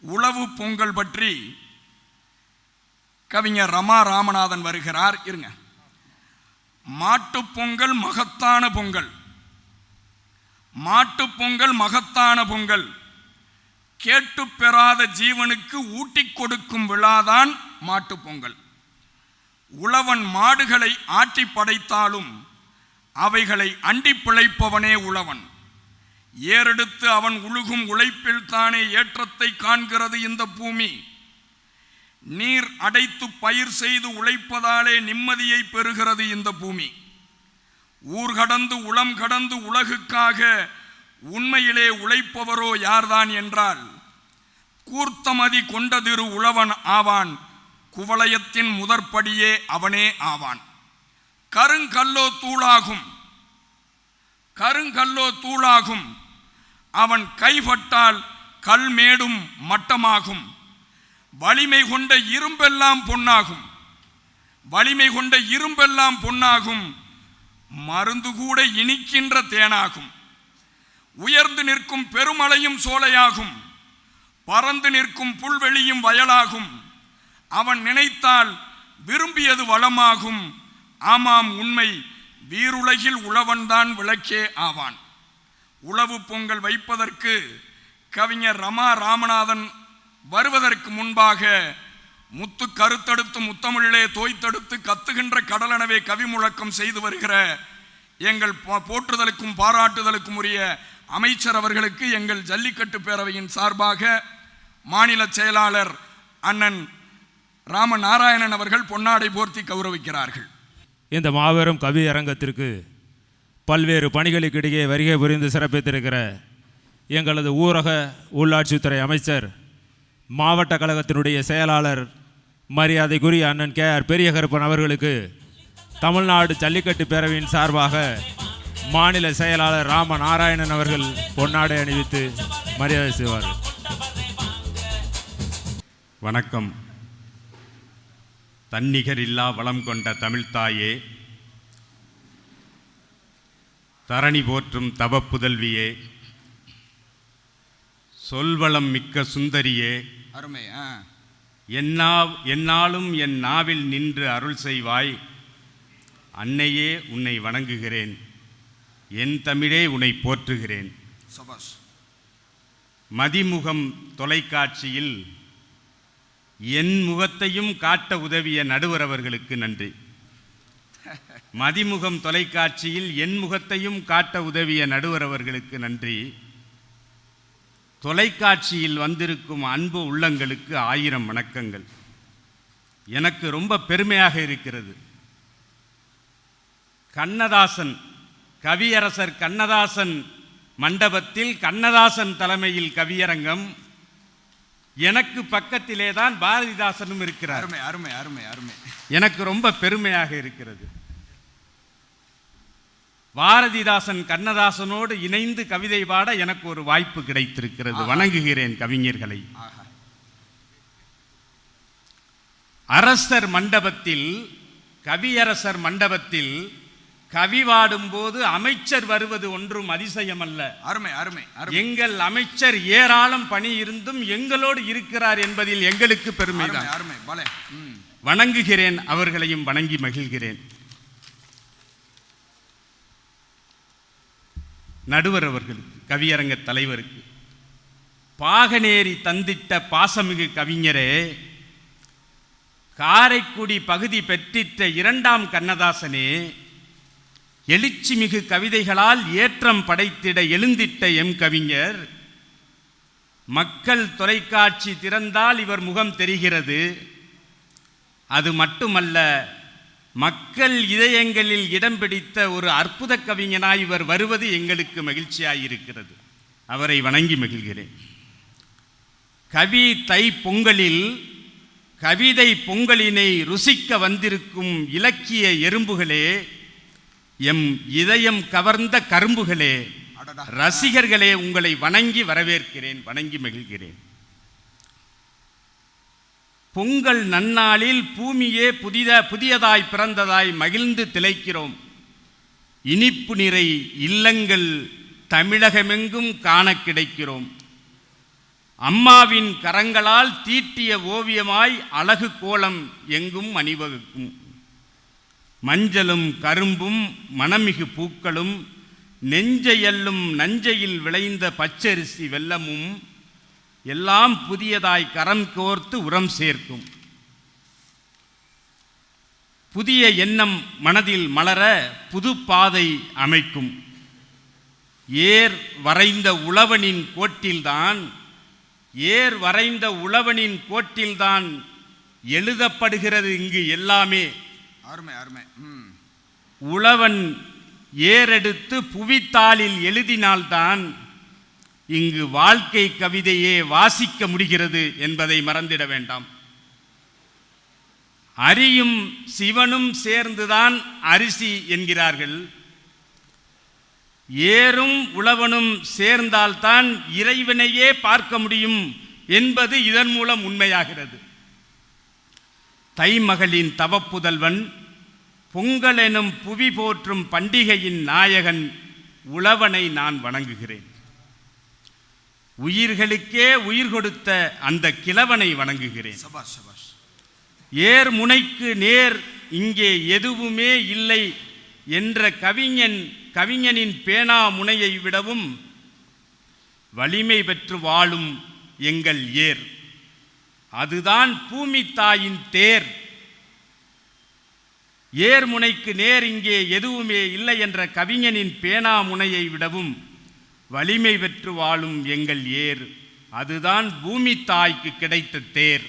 உளவு பொங்கல் பற்றி கவிஞர் ரமா ராமநாதன் வருகிறார். இருங்க. மாட்டுப்பொங்கல் மகத்தான பொங்கல். மாட்டுப் பொங்கல் மகத்தான பொங்கல். கேட்டு பெறாத ஜீவனுக்கு ஊட்டி கொடுக்கும் விழாதான் மாட்டுப்பொங்கல் உழவன் மாடுகளை ஆட்டி படைத்தாலும் அவைகளை அண்டி பிழைப்பவனே உழவன். ஏறெடுத்து அவன் உழுகும் உழைப்பில் தானே ஏற்றத்தை காண்கிறது இந்த பூமி. நீர் அடைத்து பயிர் செய்து உழைப்பதாலே நிம்மதியை பெறுகிறது இந்த பூமி. ஊர் கடந்து உளம் கடந்து உலகுக்காக உண்மையிலே உழைப்பவரோ யார்தான் என்றால் கூர்த்தமதி கொண்டதிரு உழவன் ஆவான். குவளையத்தின் முதற்படியே அவனே ஆவான். கருங்கல்லோ தூளாகும். கருங்கல்லோ தூளாகும். அவன் கைப்பட்டால் கல்மேடும் மட்டமாகும். வலிமை கொண்ட இரும்பெல்லாம் பொன்னாகும். வலிமை கொண்ட இரும்பெல்லாம் பொன்னாகும். மருந்து கூட இனிக்கின்ற தேனாகும். உயர்ந்து நிற்கும் பெருமலையும் சோலையாகும். பறந்து நிற்கும் புல்வெளியும் வயலாகும். அவன் நினைத்தால் விரும்பியது வளமாகும். ஆமாம் உண்மை. வீருலகில் உழவன்தான் விளக்கே ஆவான். உளவு பொங்கல் வைப்பதற்கு கவிஞர் ரமா ராமநாதன் வருவதற்கு முன்பாக முத்து கருத்தெடுத்து முத்தமிழிலே தோய்த்தெடுத்து கத்துகின்ற கடலெனவே கவி முழக்கம் செய்து வருகிற எங்கள் போற்றுதலுக்கும் பாராட்டுதலுக்கும் உரிய அமைச்சர் அவர்களுக்கு எங்கள் ஜல்லிக்கட்டு பேரவையின் சார்பாக மாநில செயலாளர் அண்ணன் ராமநாராயணன் அவர்கள் பொன்னாடை போர்த்தி கௌரவிக்கிறார்கள். இந்த மாபெரும் கவி அரங்கத்திற்கு பல்வேறு பணிகளுக்கிடையே வருகை புரிந்து சிறப்பித்திருக்கிற எங்களது ஊரக உள்ளாட்சித்துறை அமைச்சர் மாவட்ட கழகத்தினுடைய செயலாளர் மரியாதைக்குரிய அண்ணன் கே ஆர் பெரியகருப்பன் அவர்களுக்கு தமிழ்நாடு ஜல்லிக்கட்டு பேரவையின் சார்பாக மாநில செயலாளர் ராம நாராயணன் அவர்கள் பொன்னாடை அணிவித்து மரியாதை செய்வார்கள். வணக்கம். தன்னிகரில்லா வளம் கொண்ட தமிழ்த்தாயே தரணி போற்றும் தவப்புதல்வியே. சொல்வளம் மிக்க சுந்தரியே. அருமை என்னா என்னாலும் என் நாவில் நின்று அருள் செய்வாய். அன்னையே உன்னை வணங்குகிறேன். என் தமிழே உன்னை போற்றுகிறேன். சபாஷ். மதிமுகம் தொலைக்காட்சியில் என் முகத்தையும் காட்ட உதவிய நடுவர் அவர்களுக்கு நன்றி. மதிமுகம் தொலைக்காட்சியில் என் முகத்தையும் காட்ட உதவிய நடுவர் அவர்களுக்கு நன்றி. தொலைக்காட்சியில் வந்திருக்கும் அன்பு உள்ளங்களுக்கு ஆயிரம் வணக்கங்கள். எனக்கு ரொம்ப பெருமையாக இருக்கிறது. கண்ணதாசன் கவியரசர் கண்ணதாசன் மண்டபத்தில் கண்ணதாசன் தலைமையில் கவியரங்கம். எனக்கு பக்கத்திலே தான் பாரதிதாசனும் இருக்கிறார். அருமை அருமை அருமை அருமை. எனக்கு ரொம்ப பெருமையாக இருக்கிறது. பாரதிதாசன் கண்ணதாசனோடு இணைந்து கவிதை பாட எனக்கு ஒரு வாய்ப்பு கிடைத்திருக்கிறது. வணங்குகிறேன் கவிஞர்களை. அரசர் மண்டபத்தில் கவியரசர் மண்டபத்தில் கவி பாடும்போது அமைச்சர் வருவது ஒன்றும் அதிசயமல்ல. அருமை அருமை அருமை. எங்கள் அமைச்சர் ஏராளம் பணி இருந்தும் எங்களோடு இருக்கிறார் என்பதில் எங்களுக்கு பெருமைதான் வணங்குகிறேன் அவர்களையும் வணங்கி மகிழ்கிறேன். நடுவர் அவர்களுக்கு கவியரங்க தலைவருக்கு. பாகனேரி தந்திட்ட பாசமிகு கவிஞரே காரைக்குடி பகுதி பெற்றிட்ட இரண்டாம் கண்ணதாசனே எழுச்சிமிகு கவிதைகளால் ஏற்றம் படைத்திட எழுந்திட்ட எம் கவிஞர் மக்கள் தொலைக்காட்சி திறந்தால் இவர் முகம் தெரிகிறது. அது மட்டுமல்ல மக்கள் இதயங்களில் இடம் பிடித்த ஒரு அற்புத கவிஞனாய் இவர் வருவது எங்களுக்கு மகிழ்ச்சியாயிருக்கிறது அவரை வணங்கி மகிழ்கிறேன். கவி தை பொங்கலில் கவிதை பொங்கலினை ருசிக்க வந்திருக்கும் இலக்கிய எறும்புகளே எம் இதயம் கவர்ந்த கரும்புகளே. ரசிகர்களே உங்களை வணங்கி வரவேற்கிறேன் வணங்கி மகிழ்கிறேன். பொங்கல் நன்னாளில் பூமியே புதித புதியதாய் பிறந்ததாய் மகிழ்ந்து திளைக்கிறோம். இனிப்பு நிறை இல்லங்கள் தமிழகமெங்கும் காண கிடைக்கிறோம். அம்மாவின் கரங்களால் தீட்டிய ஓவியமாய் அழகு கோலம் எங்கும் அணிவகுக்கும். மஞ்சளும் கரும்பும் மணமிகு பூக்களும் நெஞ்சையல்லும் நஞ்சையில் விளைந்த பச்சரிசி வெல்லமும் எல்லாம் புதியதாய் கரம் கோர்த்து உரம் சேர்க்கும். புதிய எண்ணம் மனதில் மலர புது பாதை அமைக்கும். ஏர் வரைந்த உழவனின் கோட்டில்தான் ஏர் வரைந்த உழவனின் கோட்டில்தான் எழுதப்படுகிறது இங்கு எல்லாமே. அருமை அருமை. உழவன் ஏறெடுத்து புவித்தாளில் எழுதினால்தான் இங்கு வாழ்க்கை கவிதையே வாசிக்க முடிகிறது என்பதை மறந்திட வேண்டாம். அரியும் சிவனும் சேர்ந்துதான் அரிசி என்கிறார்கள். ஏறும் உழவனும் சேர்ந்தால்தான் இறைவனையே பார்க்க முடியும் என்பது இதன் மூலம் உண்மையாகிறது. தைமகளின் தவப்புதல்வன் பொங்கல் எனும் புவி போற்றும் பண்டிகையின் நாயகன் உழவனை நான் வணங்குகிறேன். உயிர்களுக்கே உயிர் கொடுத்த அந்த கிழவனை வணங்குகிறேன். சபாஷ் சபாஷ். ஏர் முனைக்கு நேர் இங்கே எதுவுமே இல்லை என்ற கவிஞன் கவிஞனின் பேனா முனையை விடவும் வலிமை பெற்று வாழும் எங்கள் ஏர். அதுதான் பூமி தாயின் தேர். ஏர் முனைக்கு நேர் இங்கே எதுவுமே இல்லை என்ற கவிஞனின் பேனா முனையை விடவும் வலிமை பெற்று வாழும் எங்கள் ஏர் அதுதான் பூமி தாய்க்கு கிடைத்த தேர்.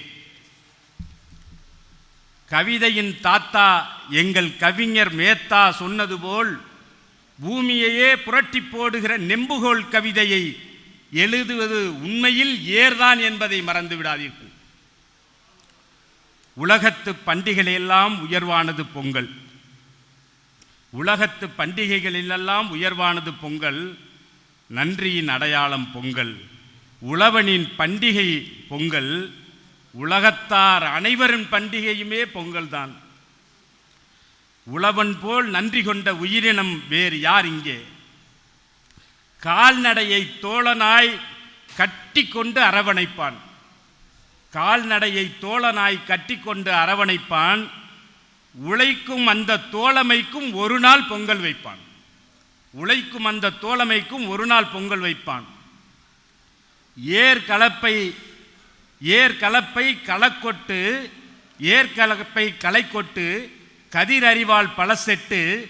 கவிதையின் தாத்தா எங்கள் கவிஞர் மேத்தா சொன்னது போல் பூமியையே புரட்டி போடுகிற நெம்புகோல் கவிதையை எழுதுவது உண்மையில் ஏர்தான் என்பதை மறந்து விடாதீர்கள். உலகத்து பண்டிகைகளெல்லாம் உயர்வானது பொங்கல். உலகத்து பண்டிகைகளிலெல்லாம் உயர்வானது பொங்கல் நன்றியின் அடையாளம் பொங்கல் உழவனின் பண்டிகை பொங்கல் உலகத்தார் அனைவரின் பண்டிகையுமே பொங்கல்தான் உழவன் போல் நன்றி கொண்ட உயிரினம் வேறு யார் இங்கே? கால்நடையை தோழனாய் கட்டி கொண்டு அரவணைப்பான். கால்நடையை தோழனாய் கட்டி கொண்டு அரவணைப்பான். உழைக்கும் அந்த தோழமைக்கும் ஒரு நாள் பொங்கல் வைப்பான். உழைக்கும் அந்த தோழமைக்கும் ஒரு நாள் பொங்கல் வைப்பான். ஏர் கலப்பை ஏர் கலப்பை களக்கொட்டு ஏர் கலப்பை களைக்கொட்டு கதிர் அறிவால் பழசெட்டு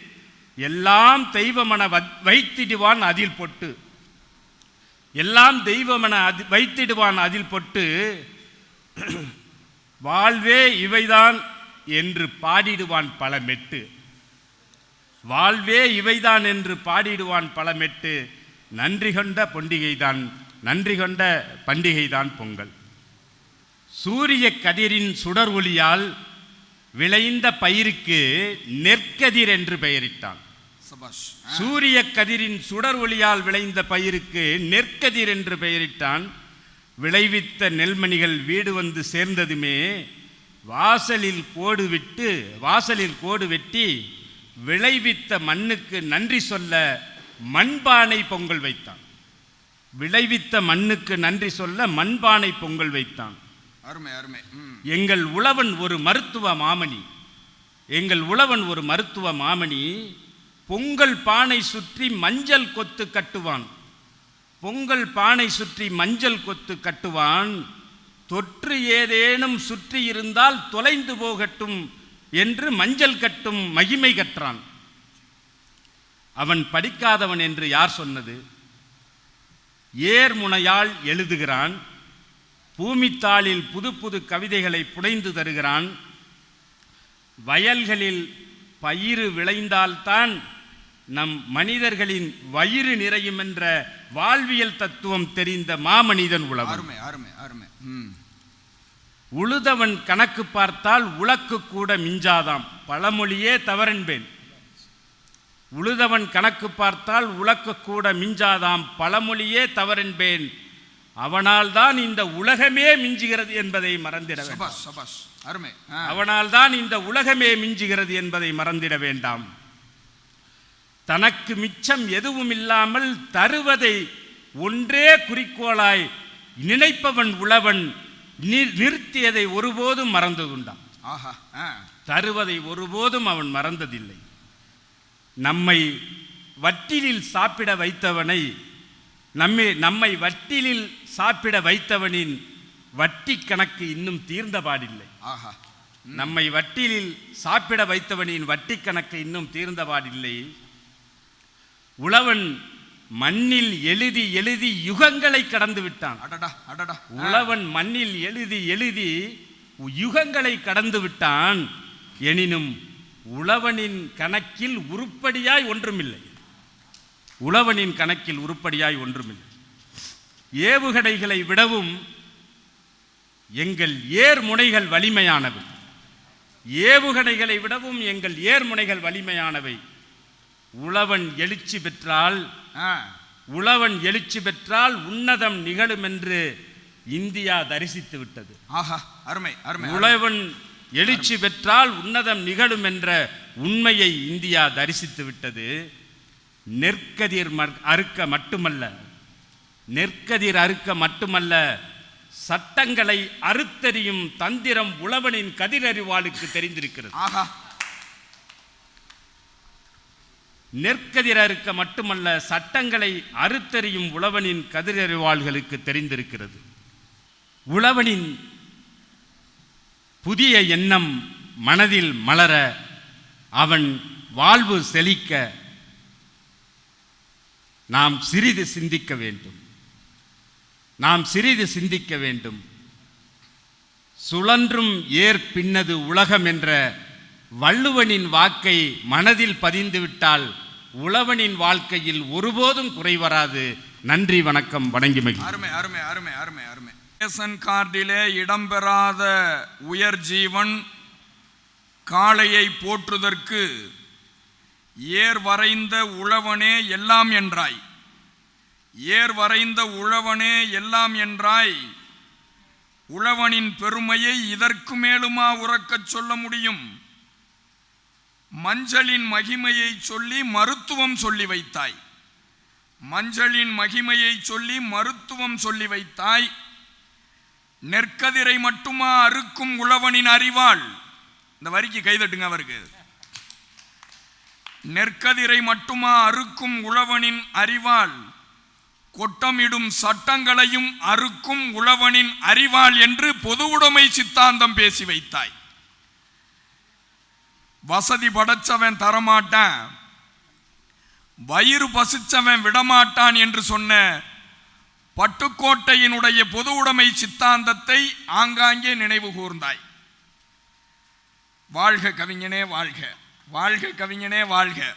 எல்லாம் தெய்வமன வைத்திடுவான் அதில் பொட்டு. எல்லாம் தெய்வமன அது வைத்திடுவான் அதில் பொட்டு. வாழ்வே இவைதான் என்று பாடிடுவான் பல மெட்டு வாழ்வே இவைதான் என்று பாடிடுவான் பல மெட்டு நன்றி கொண்ட பண்டிகைதான் நன்றி கொண்ட பண்டிகைதான் பொங்கல். சூரிய கதிரின் சுடர் ஒளியால் விளைந்த பயிருக்கு நெற்கதிர் என்று பெயரிட்டான். சபாஷ். சூரிய கதிரின் சுடர் ஒளியால் விளைந்த பயிருக்கு நெற்கதிர் என்று பெயரிட்டான். விளைவித்த நெல்மணிகள் வீடு வந்து சேர்ந்ததுமே வாசலில் கோடு விட்டு வாசலில் கோடு வெட்டி விளைவித்த மண்ணுக்கு நன்றி சொல்ல மண்பானை பொங்கல் வைத்தான். விளைவித்த மண்ணுக்கு நன்றி சொல்ல மண்பானை பொங்கல் வைத்தான். அருமை அருமை. எங்கள் உழவன் ஒரு மருத்துவ மாமணி. எங்கள் உழவன் ஒரு மருத்துவ மாமணி பொங்கல் பானை சுற்றி மஞ்சள் கொத்து கட்டுவான். பொங்கல் பானை சுற்றி மஞ்சள் கொத்து கட்டுவான். தொற்று ஏதேனும் சுற்றி இருந்தால் தொலைந்து போகட்டும். என்று மஞ்சள் கட்டும் மகிமை கற்றான். அவன் படிக்காதவன் என்று யார் சொன்னது? ஏர்முனையால் எழுதுகிறான் பூமித்தாளில் புது புது கவிதைகளை புனைந்து தருகிறான் வயல்களில் பயிறு விளைந்தால்தான் நம் மனிதர்களின் வயிறு நிறையும் என்ற வாழ்வியல் தத்துவம் தெரிந்த மாமனிதன் உலகம். அருமை அருமை அருமை. உழுதவன் கணக்கு பார்த்தால் உலக்கு கூட மிஞ்சாதாம். பழமொழியே தவறென்பேன். உழுதவன் கணக்கு பார்த்தால் உலக்கு கூட மிஞ்சாதாம். பழமொழியே தவறென்பேன். அவனால் தான் இந்த உலகமே மிஞ்சுகிறது என்பதை மறந்திட வேண்டாம் அவனால் தான் இந்த உலகமே மிஞ்சுகிறது என்பதை மறந்திட வேண்டாம். தனக்கு மிச்சம் எதுவும் இல்லாமல் தருவதை ஒன்றே குறிக்கோளாய் நினைப்பவன் உழவன் நிறுத்தியதை ஒருபோதும் மறந்ததுண்டாம். ஆஹா தருவதை ஒருபோதும் அவன் மறந்ததில்லை. நம்மை வட்டிலில் சாப்பிட வைத்தவனை நம்மை நம்மை வட்டிலில் சாப்பிட வைத்தவனின் வட்டி கணக்கு இன்னும் தீர்ந்த பாடில்லை. ஆஹா நம்மை வட்டிலில் சாப்பிட வைத்தவனின் வட்டி கணக்கு இன்னும் தீர்ந்த பாடில்லை. உழவன் மண்ணில் எழுதி எழுதி யுகங்களை கடந்து விட்டான். அடடா அடடா. உழவன் மண்ணில் எழுதி எழுதி யுகங்களை கடந்து விட்டான். எனினும் உழவனின் கணக்கில் உருப்படியாய் ஒன்றுமில்லை. உழவனின் கணக்கில் உருப்படியாய் ஒன்றுமில்லை. ஏவுகணைகளை விடவும் எங்கள் ஏர்முனைகள் வலிமையானவை. ஏவுகணைகளை விடவும் எங்கள் ஏர்முனைகள் வலிமையானவை. உழவன் எழுச்சி பெற்றால் உழவன் எழுச்சி பெற்றால் உன்னதம் நிகழும் என்று இந்தியா தரிசித்து விட்டது. ஆஹா அருமை அருமை. உழவன் எழுச்சி பெற்றால் உன்னதம் நிகழும் என்ற உண்மையை இந்தியா தரிசித்து விட்டது. நெற்கதிர் அறுக்க மட்டுமல்ல நெற்கதிர் அறுக்க மட்டுமல்ல சட்டங்களை அறுத்தறியும் தந்திரம் உழவனின் கதிரறிவாளுக்கு தெரிந்திருக்கிறது. ஆஹா நெற்கதிர் அறுக்க மட்டுமல்ல சட்டங்களை அறுத்தறியும் உழவனின் கதிரறிவாள்களுக்கு தெரிந்திருக்கிறது. உழவனின் புதிய எண்ணம் மனதில் மலர அவன் வாழ்வு செழிக்க நாம் சிறிது சிந்திக்க வேண்டும். நாம் சிறிது சிந்திக்க வேண்டும். சுழன்றும் ஏர் பின்னது உலகம் என்ற வள்ளுவனின் வாக்கை மனதில் பதிந்துவிட்டால் உழவனின் வாழ்க்கையில் ஒருபோதும் குறை வராது. நன்றி வணக்கம் வணங்கி மகிழ்கிறேன். அருமை அருமை அருமை அருமை அருமை. ரேஷன் கார்டிலே இடம்பெறாத உயர் ஜீவன் காளையை போற்றுதற்கு ஏர் வரைந்த உழவனே எல்லாம் என்றாய். ஏர் வரைந்த உழவனே எல்லாம் என்றாய். உழவனின் பெருமையை இதற்கு மேலுமா உறக்கச் சொல்ல முடியும்? மஞ்சளின் மகிமையை சொல்லி மருத்துவம் சொல்லி வைத்தாய். மஞ்சளின் மகிமையை சொல்லி மருத்துவம் சொல்லி வைத்தாய். நெற்கதிரை மட்டுமா அறுக்கும் உழவனின் அறிவாள். இந்த வரிக்கு கைதட்டுங்க அவருக்கு. நெற்கதிரை மட்டுமா அறுக்கும் உழவனின் அறிவாள். கொட்டமிடும் சட்டங்களையும் அறுக்கும் உழவனின் அறிவாள் என்று பொதுவுடைமை சித்தாந்தம் பேசி வைத்தாய். வசதி படைச்சவன் தரமாட்டான். வயிறு பசிச்சவன் விடமாட்டான் என்று சொன்ன பட்டுக்கோட்டையினுடைய பொது உடைமை சித்தாந்தத்தை ஆங்காங்கே நினைவு கூர்ந்தாய். வாழ்க கவிஞனே வாழ்க. வாழ்க கவிஞனே வாழ்க.